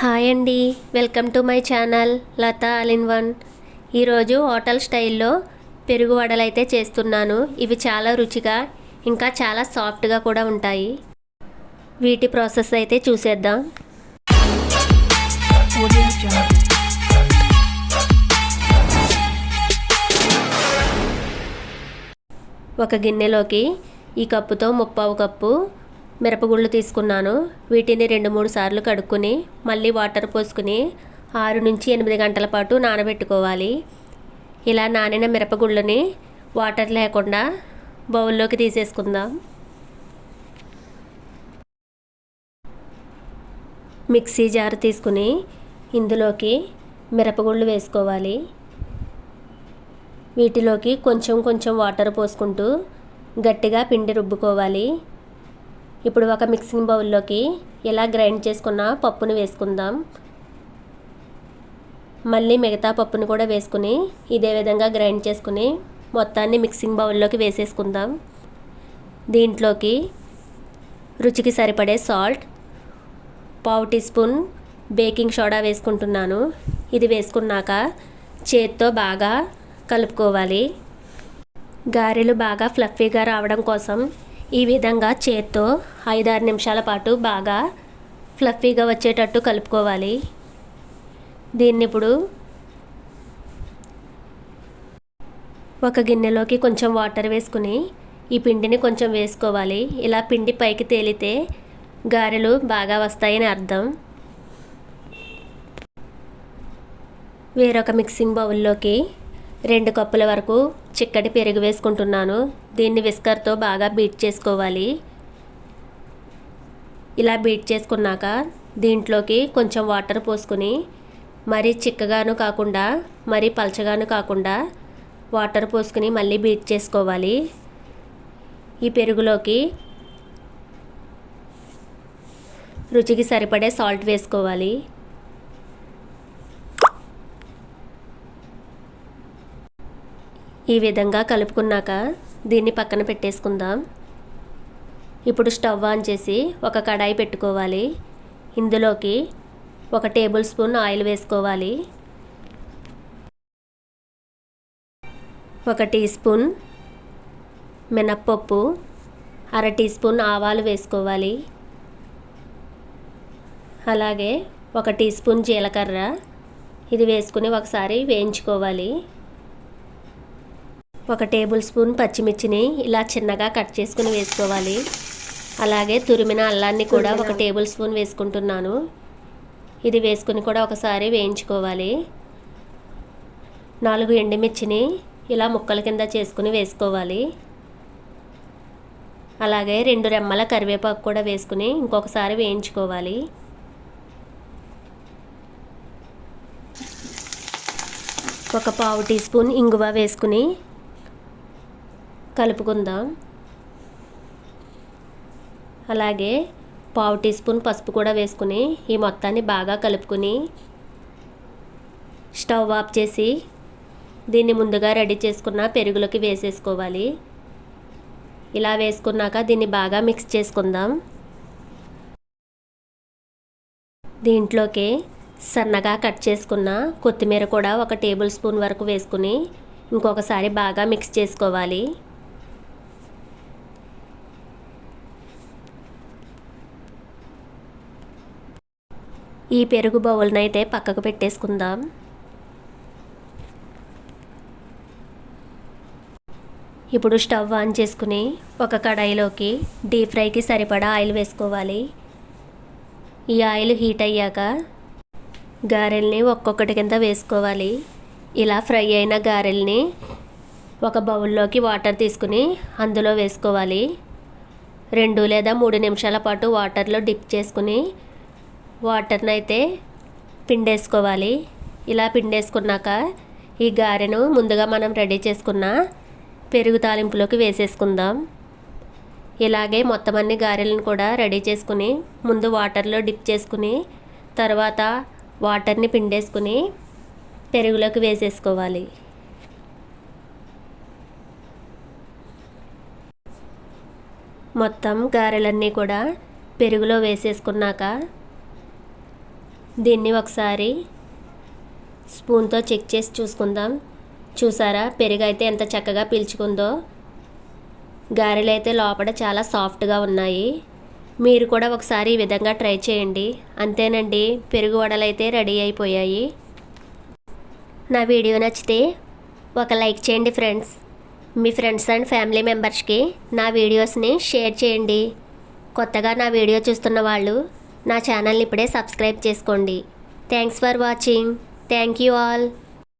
Hi అండి. Welcome to my channel Latha all in one. ఈరోజు hotel స్టైల్లో పెరుగు వడలు అయితే చేస్తున్నాను. ఇవి చాలా రుచిగా ఇంకా చాలా సాఫ్ట్గా కూడా ఉంటాయి. వీటి ప్రాసెస్ అయితే చూసేద్దాం. ఒక గిన్నెలోకి ఈ కప్పుతో ముప్పావు కప్పు మిరపగుళ్ళు తీసుకున్నాను. వీటిని రెండు మూడు సార్లు కడుక్కొని మళ్ళీ వాటర్ పోసుకుని ఆరు నుంచి ఎనిమిది గంటల పాటు నానబెట్టుకోవాలి. ఇలా నానిన మిరపగుళ్ళని వాటర్ లేకుండా బౌల్లోకి తీసేసుకుందాం. మిక్సీ జార్ తీసుకుని ఇందులోకి మిరపగుళ్ళు వేసుకోవాలి. వీటిలోకి కొంచెం కొంచెం వాటర్ పోసుకుంటూ గట్టిగా పిండి రుబ్బుకోవాలి. ఇప్పుడు ఒక మిక్సింగ్ బౌల్లోకి ఇలా గ్రైండ్ చేసుకున్న పప్పును వేసుకుందాం. మళ్ళీ మిగతా పప్పును కూడా వేసుకుని ఇదే విధంగా గ్రైండ్ చేసుకుని మొత్తాన్ని మిక్సింగ్ బౌల్లోకి వేసేసుకుందాం. దీంట్లోకి రుచికి సరిపడే సాల్ట్ పావు టీ స్పూన్ బేకింగ్ సోడా వేసుకుంటున్నాను. ఇది వేసుకున్నాక చేత్తో బాగా కలుపుకోవాలి. గారెలు బాగా ఫ్లఫీగా రావడం కోసం ఈ విధంగా చేత్తో ఐదారు నిమిషాల పాటు బాగా ఫ్లఫీగా వచ్చేటట్టు కలుపుకోవాలి. దీన్ని ఇప్పుడు ఒక గిన్నెలోకి కొంచెం వాటర్ వేసుకుని ఈ పిండిని కొంచెం వేసుకోవాలి. ఇలా పిండి పైకి తేలితే గారెలు బాగా వస్తాయని అర్థం. వేరొక మిక్సింగ్ బౌల్లోకి రెండు కప్పుల వరకు చిక్కటి పెరుగు వేసుకుంటున్నాను. దీన్ని విస్కర్తో బాగా బీట్ చేసుకోవాలి. ఇలా బీట్ చేసుకున్నాక దీంట్లోకి కొంచెం వాటర్ పోసుకుని మరీ చిక్కగాను కాకుండా మరీ పలచగాను కాకుండా వాటర్ పోసుకుని మళ్ళీ బీట్ చేసుకోవాలి. ఈ పెరుగులోకి రుచికి సరిపడే సాల్ట్ వేసుకోవాలి. ఈ విధంగా కలుపుకున్నాక దీన్ని పక్కన పెట్టేసుకుందాం. ఇప్పుడు స్టవ్ ఆన్ చేసి ఒక కడాయి పెట్టుకోవాలి. ఇందులోకి ఒక టేబుల్ స్పూన్ ఆయిల్ వేసుకోవాలి. ఒక టీ స్పూన్ మినప్పప్పు అర టీ స్పూన్ ఆవాలు వేసుకోవాలి. అలాగే ఒక టీ స్పూన్ జీలకర్ర ఇది వేసుకుని ఒకసారి వేయించుకోవాలి. ఒక టేబుల్ స్పూన్ పచ్చిమిర్చిని ఇలా చిన్నగా కట్ చేసుకుని వేసుకోవాలి. అలాగే తురిమిన అల్లాన్ని కూడా ఒక టేబుల్ స్పూన్ వేసుకుంటున్నాను. ఇది వేసుకుని కూడా ఒకసారి వేయించుకోవాలి. నాలుగు ఎండుమిర్చిని ఇలా ముక్కల కింద చేసుకుని వేసుకోవాలి. అలాగే రెండు రెమ్మల కరివేపాకు కూడా వేసుకుని ఇంకొకసారి వేయించుకోవాలి. ఒక పావు టీ స్పూన్ ఇంగువ వేసుకుని కలుపుకుందాం. అలాగే పావు టీ స్పూన్ పసుపు కూడా వేసుకుని ఈ మొత్తాన్ని బాగా కలుపుకుని స్టవ్ ఆఫ్ చేసి దీన్ని ముందుగా రెడీ చేసుకున్న పెరుగులోకి వేసేసుకోవాలి. ఇలా వేసుకున్నాక దీన్ని బాగా మిక్స్ చేసుకుందాం. దీంట్లోకి సన్నగా కట్ చేసుకున్న కొత్తిమీర కూడా ఒక టేబుల్ స్పూన్ వరకు వేసుకుని ఇంకొకసారి బాగా మిక్స్ చేసుకోవాలి. ఈ పెరుగు బౌల్ని అయితే పక్కకు పెట్టేసుకుందాం. ఇప్పుడు స్టవ్ ఆన్ చేసుకుని ఒక కడాయిలోకి డీప్ ఫ్రైకి సరిపడా ఆయిల్ వేసుకోవాలి. ఈ ఆయిల్ హీట్ అయ్యాక గారెల్ని ఒక్కొక్కటి కింద వేసుకోవాలి. ఇలా ఫ్రై అయిన గారెల్ని ఒక బౌల్లోకి వాటర్ తీసుకుని అందులో వేసుకోవాలి. రెండు లేదా మూడు నిమిషాల పాటు వాటర్లో డిప్ చేసుకుని వాటర్ని అయితే పిండేసుకోవాలి. ఇలా పిండేసుకున్నాక ఈ గారెను ముందుగా మనం రెడీ చేసుకున్న పెరుగు తాలింపులోకి వేసేసుకుందాం. ఇలాగే మొత్తం అన్ని గారెలను కూడా రెడీ చేసుకుని ముందు వాటర్లో డిప్ చేసుకుని తర్వాత వాటర్ని పిండేసుకుని పెరుగులోకి వేసేసుకోవాలి. మొత్తం గారెలన్నీ కూడా పెరుగులో వేసేసుకున్నాక దీన్ని ఒకసారి స్పూన్తో చెక్ చేసి చూసుకుందాం. చూసారా? పెరుగు అయితే ఎంత చక్కగా పీల్చుకుందో. గారెలు అయితే లోపల చాలా సాఫ్ట్గా ఉన్నాయి. మీరు కూడా ఒకసారి ఈ విధంగా ట్రై చేయండి. అంతేనండి పెరుగు వడలు అయితే రెడీ అయిపోయాయి. నా వీడియో నచ్చితే ఒక లైక్ చేయండి ఫ్రెండ్స్. మీ ఫ్రెండ్స్ అండ్ ఫ్యామిలీ మెంబర్స్కి నా వీడియోస్ని షేర్ చేయండి. కొత్తగా నా వీడియో చూస్తున్న వాళ్ళు నా ఛానల్ని ఇప్పుడే సబ్స్క్రైబ్ చేసుకోండి. Thanks for watching thank you all